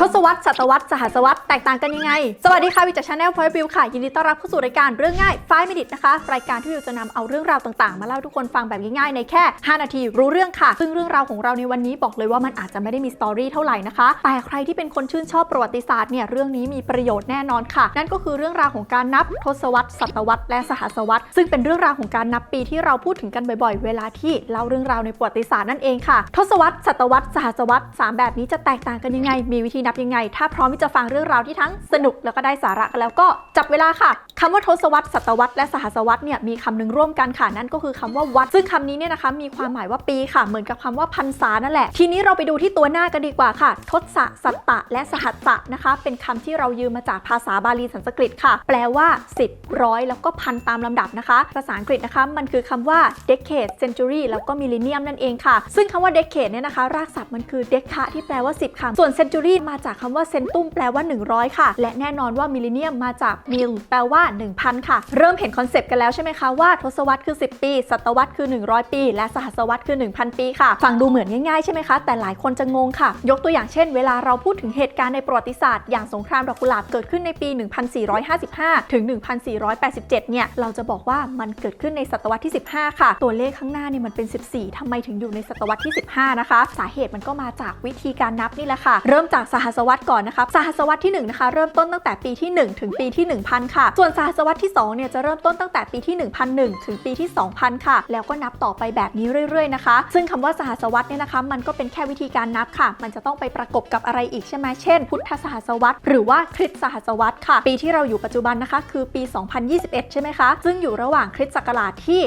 ทศวรรษศตวรรษสหัสวรรษแตกต่างกันยังไง สวัสดีค่ะวิจากชาแนลพอยบิวค่ะ ยินดีต้อนรับเข้าสู่รายการเรื่องง่าย5 minutes นะคะ รายการที่วิวจะนำเอาเรื่องราวต่างๆ มาเล่าทุกคนฟังแบบง่ายๆในแค่ 5 นาทีรู้เรื่องค่ะ ซึ่งเรื่องราวของเราในวันนี้บอกเลยว่ามันอาจจะไม่ได้มีสตอรี่เท่าไหร่นะคะ แต่ใครที่เป็นคนชื่นชอบประวัติศาสตร์เนี่ยเรื่องนี้มีประโยชน์แน่นอนค่ะ นั่นก็คือเรื่องราวของการนับทศวรรษศตวรรษและสหัสวรรษซึ่งเป็นเรื่องราวของการนับปีที่เราพูดถึงกันบ่อยๆ เวลาที่เล่าเรื่องราวในประวัติศาสตร์นั่นเองค่ะ ทศวรรษศตวรรษสหัสวรรษสามแบบนี้จะแตกต่างกันยังไงมีวิธีนับยังไง ถ้าพร้อมที่จะฟังเรื่องราวที่ทั้งสนุกแล้วก็ได้สาระกันแล้วก็จับเวลาค่ะคำว่าทศวรรษศตวรรษและสหัสวรรษเนี่ยมีคำหนึ่งร่วมกันค่ะนั่นก็คือคำว่าวัด ซึ่งคำนี้เนี่ยนะคะมีความหมายว่าปีค่ะ เหมือนกับคำว่าพรรษานั่นแหละ ทีนี้เราไปดูที่ตัวหน้ากันดีกว่าค่ะ ทศสัตตะ และสหัสะนะคะ เป็นคำที่เรายืมมาจากภาษาบาลีสันสกฤตค่ะ แปลว่า 10ร้อยแล้วก็พันตามลำดับนะคะ ภาษาอังกฤษนะคะมันคือคำว่า decade century แล้วก็ millennium นั่นเองค่ะ ซึ่งคำว่า decade เนี่ยนะคะ รากศัพท์มันคือ deca ที่แปลว่า 10ค่ะส่วน century มาจากคำว่า centum แปลว่า 100 ค่ะ และแน่นอนว่า millennium มาจาก mil แปลว่า 1,000 ค่ะ เริ่มเห็นคอนเซปต์กันแล้วใช่ไหมคะว่าทศวรรษคือ 10 ปี ศตวรรษคือ 100 ปี และสหัสวรรษคือ 1,000 ปีค่ะ ฟังดูเหมือนง่ายๆใช่ไหมคะ แต่หลายคนจะงงค่ะ ยกตัวอย่างเช่น เวลาเราพูดถึงเหตุการณ์ในประวัติศาสตร์อย่างสงครามดอกกุหลาบเกิดขึ้นในปี 1455 ถึง 1487 เนี่ย เราจะบอกว่ามันเกิดขึ้นในศตวรรษที่ 15 ค่ะ ตัวเลขข้างหน้าเนี่ยมันเป็น 14ทำไมถึงอยู่ในศตวรรษที่ 15 นะคะ สาเหตุมันก็มาจากวิธีการนับนี่แหละค่ะ เริ่มจากสหสวรรษก่อนนะคะสหัสวรรษที่1นะคะเริ่มต้นตั้งแต่ปีที่ 1 ถึงปีที่ 1000 ค่ะ ส่วนสหัสวรรษที่2เนี่ยจะเริ่มต้นตั้งแต่ปีที่ 1001 ถึงปีที่ 2000 ค่ะ แล้วก็นับต่อไปแบบนี้เรื่อยๆนะคะ ซึ่งคำว่าสหัสวรรษเนี่ยนะคะ มันก็เป็นแค่วิธีการนับค่ะ มันจะต้องไปประกบกับอะไรอีกใช่ไหมเช่น พุทธสหัสวรรษหรือว่าคริสตสหัสวรรษค่ะ ปีที่เราอยู่ปัจจุบันนะคะคือปี 2021 ใช่ไหมคะ ซึ่งอยู่ระหว่างคริสตศักราชที่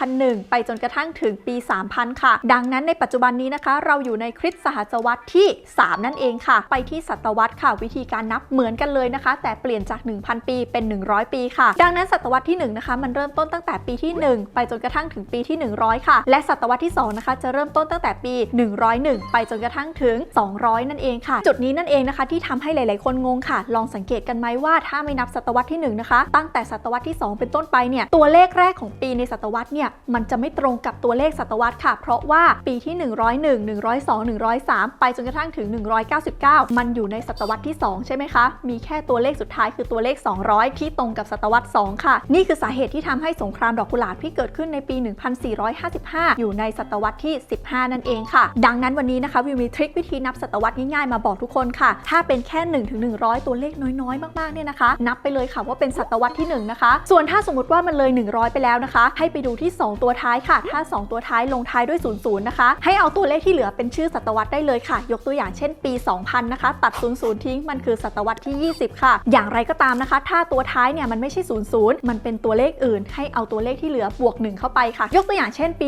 2001 ไปจนกระทั่งถึงปี 3000 ค่ะ ดังนั้นในปัจจุบันนี้นะคะ เราอยู่ในคริสตสหัสวรรษที่ 3 นั่นเองค่ะ ไปที่ศตวรรษค่ะ วิธีการนับเหมือนกันเลยนะคะ แต่เปลี่ยนจาก 1,000 ปีเป็น 100 ปีค่ะ ดังนั้นศตวรรษที่ 1 นะคะ มันเริ่มต้นตั้งแต่ปีที่ 1 ไปจนกระทั่งถึงปีที่ 100 ค่ะ และศตวรรษที่ 2 นะคะ จะเริ่มต้นตั้งแต่ปี 101 ไปจนกระทั่งถึง 200 นั่นเองค่ะ จุดนี้นั่นเองนะคะ ที่ทำให้หลาย ๆ คนงงค่ะ ลองสังเกตกันไหมว่าถ้าไม่นับศตวรรษที่ 1 นะคะ ตั้งแต่ศตวรรษที่ 2 เป็นต้นไปเนี่ยตัวเลขแรกของปีในศตวรรษเนี่ยมันจะไม่ตรงกับตัวเลขศตวรรษค่ะ เพราะว่าปีที่ 101 102 103 ไปจนกระทั่งถึง 199มันอยู่ในศตวรรษที่ 2 ใช่ไหมคะ มีแค่ตัวเลขสุดท้ายคือตัวเลข 200 ที่ตรงกับศตวรรษ 2 ค่ะ นี่คือสาเหตุที่ทำให้สงครามดอกกุหลาบที่เกิดขึ้นในปี 1455 อยู่ในศตวรรษที่ 15 นั่นเองค่ะ ดังนั้นวันนี้นะคะวิวมีทริควิธีนับศตวรรษง่ายๆมาบอกทุกคนค่ะ ถ้าเป็นแค่1ถึง100ตัวเลขน้อยๆ มากๆเนี่ยนะคะ นับไปเลยค่ะว่าเป็นศตวรรษที่ 1 นะคะ ส่วนถ้าสมมติว่ามันเลย 100 ไปแล้วนะคะ ให้ไปดูที่ 2 ตัวท้ายค่ะ ถ้า 2 ตัวท้ายลงท้ายด้วย00นะคะ ให้เอาตัวเลขที่เหลือเป็นชื่อศตวรรษได้เลยค่ะ ยกตัวอย่างเช่นปี 2000นะคะ ตัด 00 ทิ้งมันคือศตวรรษที่ 20 ค่ะ อย่างไรก็ตามนะคะ ถ้าตัวท้ายเนี่ยมันไม่ใช่ 00 มันเป็นตัวเลขอื่น ให้เอาตัวเลขที่เหลือบวก 1 เข้าไปค่ะ ยกตัวอย่างเช่นปี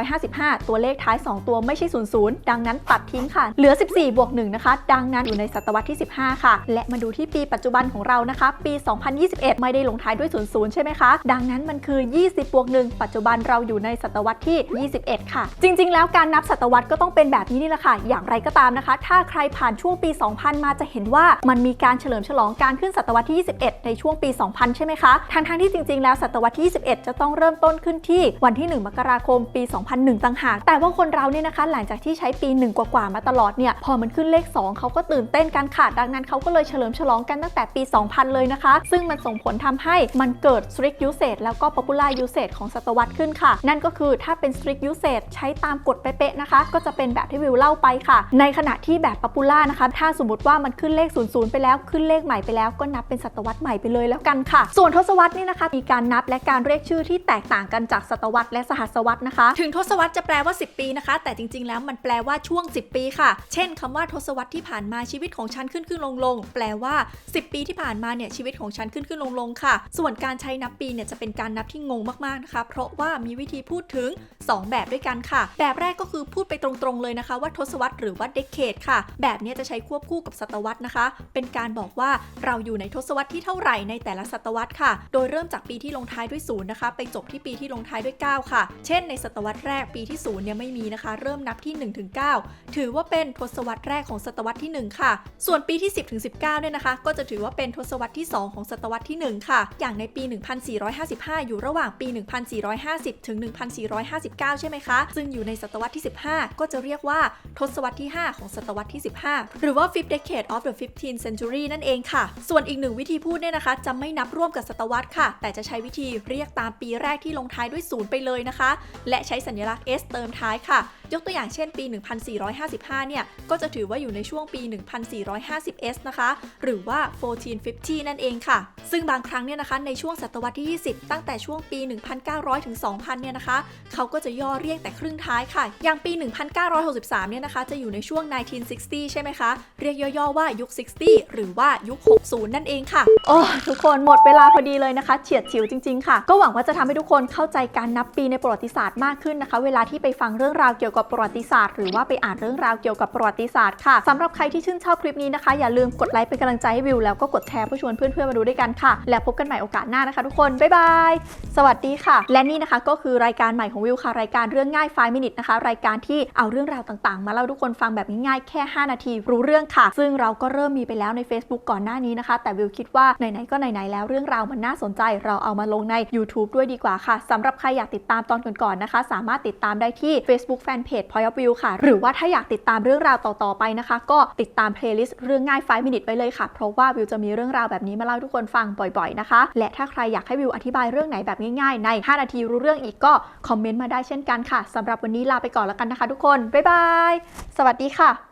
1455 ตัวเลขท้าย 2 ตัวไม่ใช่ 00 ดังนั้นตัดทิ้งค่ะ เหลือ 14 บวก 1 นะคะ ดังนั้นอยู่ในศตวรรษที่ 15 ค่ะ และมาดูที่ปีปัจจุบันของเรานะคะ ปี 2021 ไม่ได้ลงท้ายด้วย 00 ใช่ไหมคะ ดังนั้นมันคือ 20 บวก 1 ปัจจุบันเราอยู่ในศตวรรษที่ 21 ค่ะ จริง ๆ แล้วการนับศตวรรษก็ต้องเป็นแบบนี้นี่แหละค่ะ อย่างไรก็ตามนะคะ ถ้าใครผ่านช่วงปี 2000 มาจะเห็นว่ามันมีการเฉลิมฉลองการขึ้นศตวรรษที่ 21 ในช่วงปี 2000 ใช่ไหมคะทั้งทที่จริง ๆ แล้วศตวรรษที่ 21 จะต้องเริ่มต้นขึ้นที่วันที่ 1 มกราคมปี 2001 ต่างหาก แต่ว่าคนเราเนี่ยนะคะ หลังจากที่ใช้ปี 1 กว่าๆมาตลอดเนี่ย พอมันขึ้นเลข 2 เขาก็ตื่นเต้นกันค่ะ ดังนั้นเขาก็เลยเฉลิมฉลองกันตั้งแต่ปี 2000 เลยนะคะ ซึ่งมันส่งผลทำให้มันเกิด strict usage แล้วก็ popular usage ของศตวรรษขึ้นค่ะ นั่นก็คือถ้าเป็น strict usage ใช้ตามกฎเป๊ะๆนะคะ ก็จะเป็นแบบที่วิวเล่าไปค่ะ ในขณะที่แบบ popular นะคะถ้าสมมติว่ามันขึ้นเลข 00 ไปแล้วขึ้นเลขใหม่ไปแล้วก็นับเป็นศตวรรษใหม่ไปเลยแล้วกันค่ะ ส่วนทศวรรษนี่นะคะ มีการนับและการเรียกชื่อที่แตกต่างกันจากศตวรรษและสหัสวรรษนะคะ ถึงทศวรรษจะแปลว่า 10 ปีนะคะ แต่จริง ๆ แล้วมันแปลว่าช่วง 10 ปีค่ะ เช่นคำว่าทศวรรษที่ผ่านมาชีวิตของฉันขึ้นขึ้นลงลงแปลว่า 10 ปีที่ผ่านมาเนี่ยชีวิตของฉันขึ้นขึ้นลงลงค่ะ ส่วนการใช้นับปีเนี่ยจะเป็นการนับที่งงมากๆนะคะ เพราะว่ามีวิธีพูดถึง 2 แบบด้วยกันค่ะ แบบแรกก็คือพูดไปตรงๆเลยนะคะ ว่าทศวรรษหรือว่าเดคเคดค่ะ แบบนี้จะใช้ควบคู่กับศตวรรษนะคะ เป็นการบอกว่าเราอยู่ในทศวรรษที่เท่าไหร่ในแต่ละศตวรรษค่ะ โดยเริ่มจากปีที่ลงท้ายด้วยศูนย์นะคะ ไปจบที่ปีที่ลงท้ายด้วย 9 ค่ะ เช่นในศตวรรษแรกปีที่ศูนย์เนี่ยไม่มีนะคะ เริ่มนับที่1ถึง9ถือว่าเป็นทศวรรษแรกของศตวรรษที่ 1 ค่ะ ส่วนปีที่ 10ถึง19เนี่ยนะคะ ก็จะถือว่าเป็นทศวรรษที่ 2 ของศตวรรษที่ 1 ค่ะ อย่างในปี 1455 อยู่ระหว่างปี 1450 ถึง 1459 ใช่ไหมคะ ซึ่งอยู่ในศตวรรษที่ 15 ก็จะเรียกว่าทศวรรษที่ 5 ของศตวรรษที่ 15หรือว่า fifth decade of the 15th century นั่นเองค่ะ ส่วนอีกหนึ่งวิธีพูดเนี่ยนะคะ จะไม่นับร่วมกับศตวรรษค่ะ แต่จะใช้วิธีเรียกตามปีแรกที่ลงท้ายด้วยศูนย์ไปเลยนะคะ และใช้สัญลักษณ์ S เติมท้ายค่ะ ยกตัวอย่างเช่นปี 1455 เนี่ย ก็จะถือว่าอยู่ในช่วงปี 1450s นะคะ หรือว่า 1450 นั่นเองค่ะ ซึ่งบางครั้งเนี่ยนะคะ ในช่วงศตวรรษที่ 20 ตั้งแต่ช่วงปี 1900 ถึง 2000 เนี่ยนะคะ เขาก็จะย่อเรียกแต่ครึ่งท้ายค่ะ อย่างปี 1963 เนี่ยนะคะ จะอยู่ในช่วง 1960 ใช่ไหมคะเรียกย่อๆว่ายุค 60 หรือว่ายุค 60 นั่นเองค่ะ โอ้ทุกคนหมดเวลาพอดีเลยนะคะ เฉียดฉิวจริงๆค่ะ ก็หวังว่าจะทำให้ทุกคนเข้าใจการนับปีในประวัติศาสตร์มากขึ้นนะคะ เวลาที่ไปฟังเรื่องราวเกี่ยวกับประวัติศาสตร์ หรือว่าไปอ่านเรื่องราวเกี่ยวกับประวัติศาสตร์ค่ะสำหรับใครที่ชื่นชอบคลิปนี้นะคะ อย่าลืมกดไลค์เป็นกำลังใจให้วิวแล้วก็กดแชร์เพื่อชวนเพื่อนๆมาดูด้วยกันค่ะ แล้วพบกันใหม่โอกาสหน้านะคะ ทุกคนบ๊ายบายสวัสดีค่ะ และนี่นะคะก็คือรายการใหม่ของวิวค่ะ รายการเรื่องง่าย5 minute นะคะ รายการที่เอาเรื่องราวต่างๆ มาเล่าทุกคนฟังแบบง่ายๆแค่ 5 นาทีรู้เรื่องค่ะ ซึ่งเราก็เริ่มมีไปแล้วใน Facebook ก่อนหน้านี้นะคะ แต่วิวคิดว่าไหนๆก็ไหนๆแล้วเรื่องราวมันน่าสนใจ เราเอามาลงใน YouTube ด้วยดีกว่าค่ะสำหรับใครอยากติดตามตอนก่อนๆนะคะ สามารถติดตามได้ที่ Facebook Fanpage Point of View ค่ะ หรือว่าถ้าอยากติดตามเรื่องราวต่อๆไปนะคะ ก็ติดตาม playlist เรื่องง่าย5 minute ไว้เลยค่ะ เพราะว่าวิวจะมีเรื่องราวแบบนี้มาเล่าทุกคนฟังบ่อยๆนะคะ และถ้าใครอยากให้วิวอธิบายเรื่องไหนแบบง่ายๆ ใน 5 นาทีรู้เรื่องอีกก็คอมเมนต์มาได้เช่นกันค่ะสำหรับวันนี้ลาไปก่อนแล้วกันนะคะ ทุกคนบ๊ายบายสวัสดีค่ะ